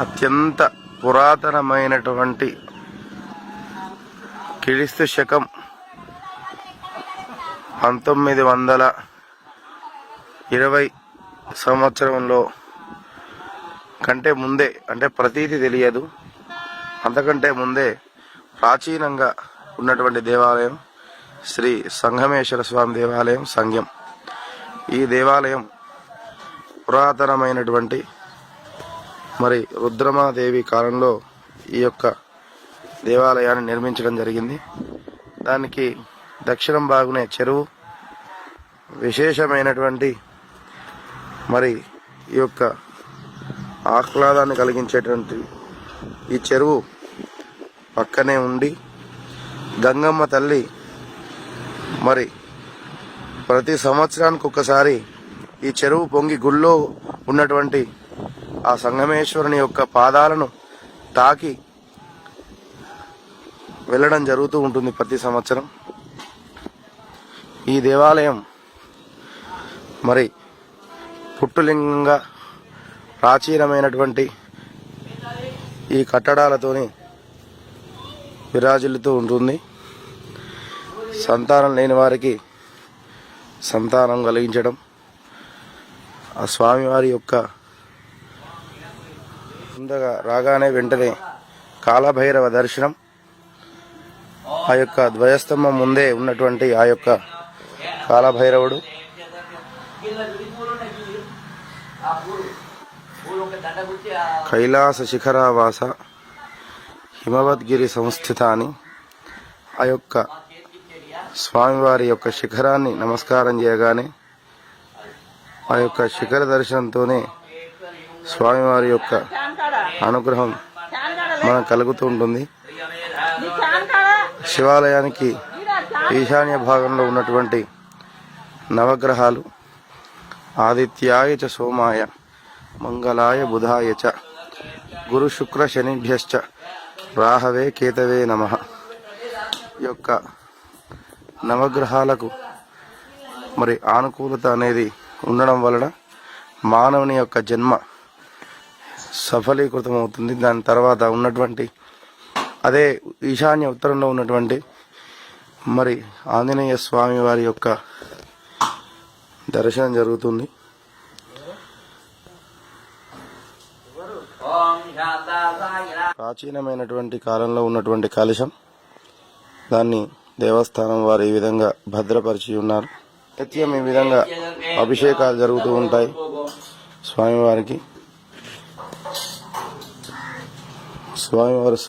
అత్యంత పురాతనమైనటువంటి క్రీస్తు శకం పంతొమ్మిది వందల ఇరవై సంవత్సరంలో కంటే ముందే అంటే ప్రతీతి తెలియదు. అంతకంటే ముందే ప్రాచీనంగా ఉన్నటువంటి దేవాలయం శ్రీ సంగమేశ్వర స్వామి దేవాలయం సంఘం. ఈ దేవాలయం పురాతనమైనటువంటి మరి రుద్రమాదేవి కాలంలో ఈ యొక్క దేవాలయాన్ని నిర్మించడం జరిగింది. దానికి దక్షిణం బాగునే చెరువు. విశేషమైనటువంటి మరి ఈ యొక్క ఆహ్లాదాన్ని కలిగించేటువంటి ఈ చెరువు పక్కనే ఉండి గంగమ్మ తల్లి మరి ప్రతి సంవత్సరానికి ఒకసారి ఈ చెరువు పొంగి గుళ్ళో ఉన్నటువంటి ఆ సంగమేశ్వరుని యొక్క పాదాలను తాకి వెళ్ళడం జరుగుతూ ఉంటుంది ప్రతి సంవత్సరం. ఈ దేవాలయం మరి పుట్టులింగంగా ప్రాచీనమైనటువంటి ఈ కట్టడాలతోని విరాజిల్లుతూ ఉంటుంది. సంతానం లేని వారికి సంతానం కలిగించడం ఆ స్వామివారి యొక్క ముందుగా రాగానే వెంటనే కాలభైరవ దర్శనం. ఆ యొక్క ద్వయస్తంభం ముందే ఉన్నటువంటి ఆ యొక్క కాలభైరవుడు. కైలాస శిఖరావాస హిమవద్గిరి సంస్థిత అని ఆ యొక్క స్వామివారి యొక్క శిఖరాన్ని నమస్కారం చేయగానే ఆ యొక్క శిఖర దర్శనంతోనే స్వామివారి యొక్క అనుగ్రహం మనకు కలుగుతూ ఉంటుంది. శివాలయానికి ఈశాన్య భాగంలో ఉన్నటువంటి నవగ్రహాలు ఆదిత్యాయ చ సోమాయ మంగళాయ బుధాయ చ గురు శుక్ర శనిభ్యశ్చ రాహవే కేతవే నమ. యొక్క నవగ్రహాలకు మరి ఆనుకూలత అనేది ఉండడం వలన మానవుని యొక్క జన్మ సఫలీకృతం అవుతుంది దాని తర్వాత ఉన్నటువంటి అదే ఈశాన్య ఉత్తరంలో ఉన్నటువంటి మరి ఆంజనేయ స్వామి వారి యొక్క దర్శనం జరుగుతుంది. ప్రాచీనమైనటువంటి కాలంలో ఉన్నటువంటి కలశం దాన్ని దేవస్థానం వారు ఈ విధంగా భద్రపరిచి ఉన్నారు. నిత్యం ఈ విధంగా అభిషేకాలు జరుగుతూ ఉంటాయి స్వామివారికి. స్వామివారు